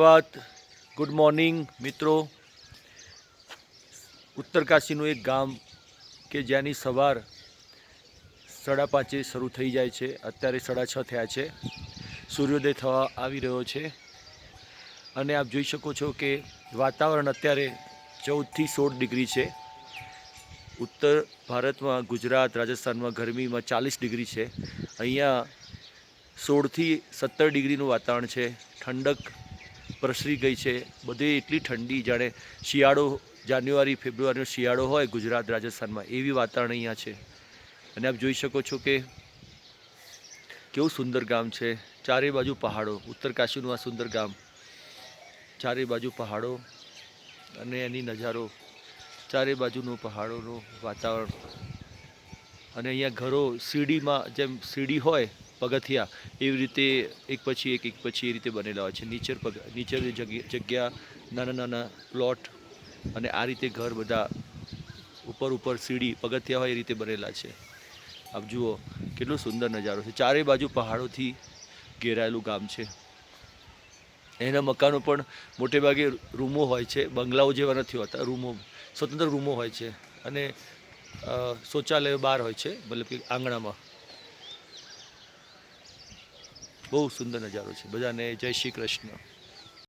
વાત good morning મિત્રો. ઉત્તરકાશીનું એક ગામ કે જ્યાંની સવાર સાડા પાંચે શરૂ થઈ જાય છે. અત્યારે સાડા છ થયા છે. સૂર્યોદય થવા આવી રહ્યો છે. અને આપ જોઈ શકો છો કે વાતાવરણ અત્યારે ચૌદથી સોળ ડિગ્રી છે. ઉત્તર ભારતમાં, ગુજરાત, રાજસ્થાનમાં ગરમીમાં ચાલીસ ડિગ્રી છે. અહીંયા સોળથી સત્તર ડિગ્રીનું વાતાવરણ છે. ઠંડક પ્રસરી ગઈ છે. બધે એટલી ઠંડી, જાણે શિયાળો, જાન્યુઆરી, ફેબ્રુઆરીનો શિયાળો હોય ગુજરાત, રાજસ્થાનમાં, એવી વાતાવરણ અહીંયા છે. અને આપ જોઈ શકો છો કે કેવું સુંદર ગામ છે. ચારે બાજુ પહાડો ઉત્તરકાશીનું આ સુંદર ગામ. ચારે બાજુ પહાડો અને એની નજારો, ચારે બાજુનું પહાડોનું વાતાવરણ. અને અહીંયા ઘરો સીડીમાં જેમ સીડી હોય પગથિયા, એવી રીતે એક પછી એક એક પછી એ રીતે બનેલા હોય છે. નીચે પગ નીચેની જગ્યા, નાના નાના પ્લોટ અને આ રીતે ઘર બધા ઉપર ઉપર સીડી, પગથિયા હોય એ રીતે બનેલા છે. આપ જુઓ, કેટલો સુંદર નજારો છે. ચારે બાજુ પહાડોથી ઘેરાયેલું ગામ છે. એના મકાનો પણ મોટે ભાગે રૂમો હોય છે. બંગલાઓ જેવા નથી હોતા, રૂમો, સ્વતંત્ર રૂમો હોય છે. અને શૌચાલયો બહાર હોય છે, મતલબ કે આંગણામાં. બહુ સુંદર નજારો છે. બધાને જય શ્રી કૃષ્ણ.